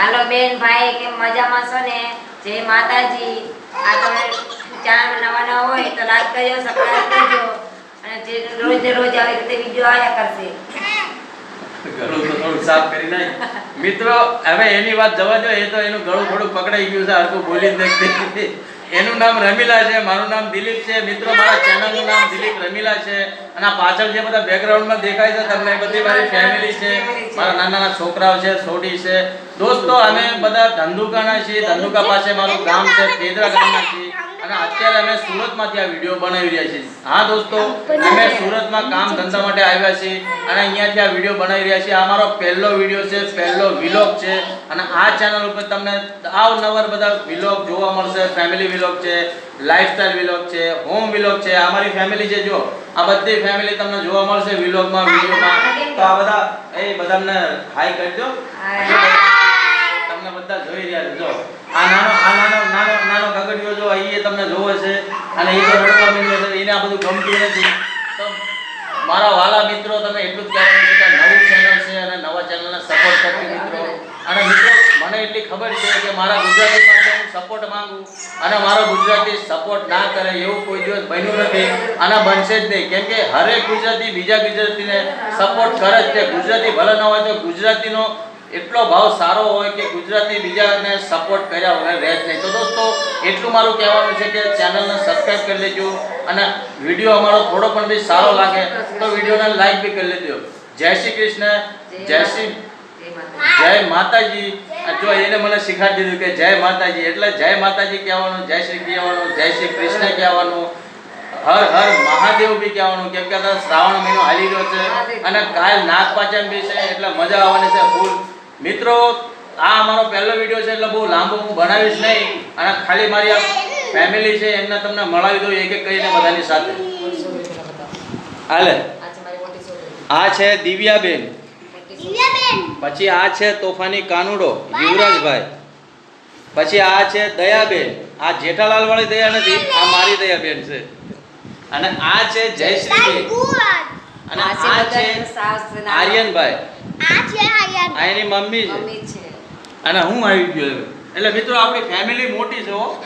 હાલો બેન ભાઈ, કેમ મજામાં છો ને? જય માતાજી. આ તમે ચેનલ નવા નવા હોય તો લાઈક કરજો સબસ્ક્રાઇબ કરજો. અને જે રોજ ને રોજ આવી રીતે વિડિયો આવ્યા કરશે. તો સાફ કરી નાખ. મિત્રો, હવે એની વાત જવા દો, એ તો એનું ગળું થોડું પકડાઈ ગયું છે હરકું બોલી જ એનું નામ રમીલા છે મારું નામ દિલીપ છે મિત્રો મારા ચેનલનું નામ દિલીપ રમીલા છે. અને આ પાછળ જે બધા બેકગ્રાઉન્ડમાં દેખાય છે તમને બધી મારી ફેમિલી છે. મારા નાના નાના છોકરાઓ છે છોડી છે. દોસ્તો અમે બધા ધંધુકાના છીએ. ધંધુકા પાસે મારું ગામ છે પેદરા ગામના છીએ. અને અત્યારે અમે સુરતમાંથી આ વીડિયો બનાવી રહ્યા છીએ. હા દોસ્તો અમે સુરતમાં કામ ધંધા માટે આવ્યા છીએ અને અહીંયાથી આ વીડિયો બનાવી રહ્યા છીએ. આ મારો પહેલો વીડિયો છે પહેલો વિલોગ છે અને આ ચેનલ ઉપર તમને અવનવર બધા વિલોગ જોવા મળશે. ફેમિલી વિલોગ છે લાઇફસ્ટાઇલ વિલોગ છે હોમ વિલોગ છે. અમારી ફેમિલી છે જો આ બધી ફેમિલી તમને જોવા મળશે વિલોગમાં વિડીયોમાં તો આ બધા એ બધાને હાઈ કરજો તમને બધા જોઈ રહ્યા છે. જો આ નાનો આ નાનો ગગડિયો જો અહીં તમને જોવે છે અને એ તો રડવા માંડ્યો એને આ બધું ગમતું નથી. તો મારા વાલા મિત્રો, તમે એટલું જ કહેવાનું કે નવું ચેનલ છે અને નવા ચેનલને સપોર્ટ કરતી મિત્રો. અને મિત્રો, મને એટલી ખબર છે કે મારા ગુજરાતી માટે હું સપોર્ટ માંગુ અને મારો ગુજરાતી સપોર્ટ ના કરે એવું કોઈ દિવસ બન્યું નથી અને બનશે જ નહીં. કેમ કે હરેક ગુજરાતી બીજા ગુજરાતીને સપોર્ટ કરે જ છે. ગુજરાતી ભલે ન હોય તો ગુજરાતીનો એટલો ભાવ સારો હોય કે ગુજરાતી બીજાને સપોર્ટ કર્યા વગર રહે જ નહીં. તો દોસ્તો એટલું મારું કહેવાનું છે કે ચેનલને સબસ્ક્રાઈબ કરી લેજો અને વીડિયો અમારો થોડો પણ બી સારો લાગે તો વિડીયોને લાઈક બી કરી લેજો. જય શ્રી કૃષ્ણ જય શ્રી જય માતાજી. જો એને મને શીખવાડી દીધું કે જય માતાજી એટલે જય માતાજી કહેવાનું જય શ્રી કહેવાનું જય શ્રી કૃષ્ણ કહેવાનું હર હર મહાદેવ બી કહેવાનું. કેમ કે શ્રાવણ મહિનો હાલી રહ્યો છે અને કાલ નાગપાંચમ બી છે એટલે મજા આવવાની છે ફૂલ. મિત્રો આ અમારો પહેલો વીડિયો છે એટલે બહુ લાંબો હું બનાવીશ નહીં. અને ખાલી મારી આ ફેમિલી છે એમને તમને મળાવી દઉં એક એક કરીને બધાની સાથે. હાલે. આ છે મારી મોટી છોકરી આ છે દિવ્યાબેન. પછી આ છે તોફાની કાનુડો યુવરાજભાઈ. પછી આ છે દયાબેન. આ જેઠાલાલ વાળી દયા નથી આ મારી દયાબેન છે. અને આ છે જયશ્રીબેન. અને આ છે આ છે આ એની મમ્મી છે. મમ્મી છે. અને હું આવી ગયો એટલે મિત્રો આપણી ફેમિલી મોટી છે હો.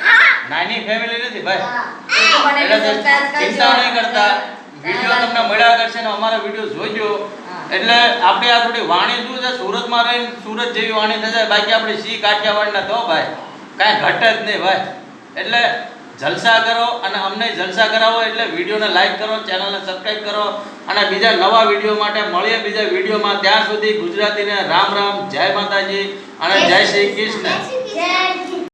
નાની ફેમિલી નથી ભાઈ. ચિંતા નહીં કરતા. વીડિયો તમને મળ્યા કરશે ને અમારા વીડિયો જોજો. એટલે આપણે આ થોડી વાણી શું છે? સુરતમાં રહીને સુરત જેવી વાણી થશે બાકી આપણે સી કાઠિયાવાડના તો ભાઈ. કાંઈ ઘટ જ નહીં ભાઈ. એટલે જલસા કરો અને અમને જલસા કરાવો એટલે વિડીયોને લાઈક કરો ચેનલને સબસ્ક્રાઈબ કરો અને બીજા નવા વીડિયો માટે મળીએ બીજા વિડીયોમાં. ત્યાં સુધી ગુજરાતીને રામ રામ, જય માતાજી અને જય શ્રી કૃષ્ણ.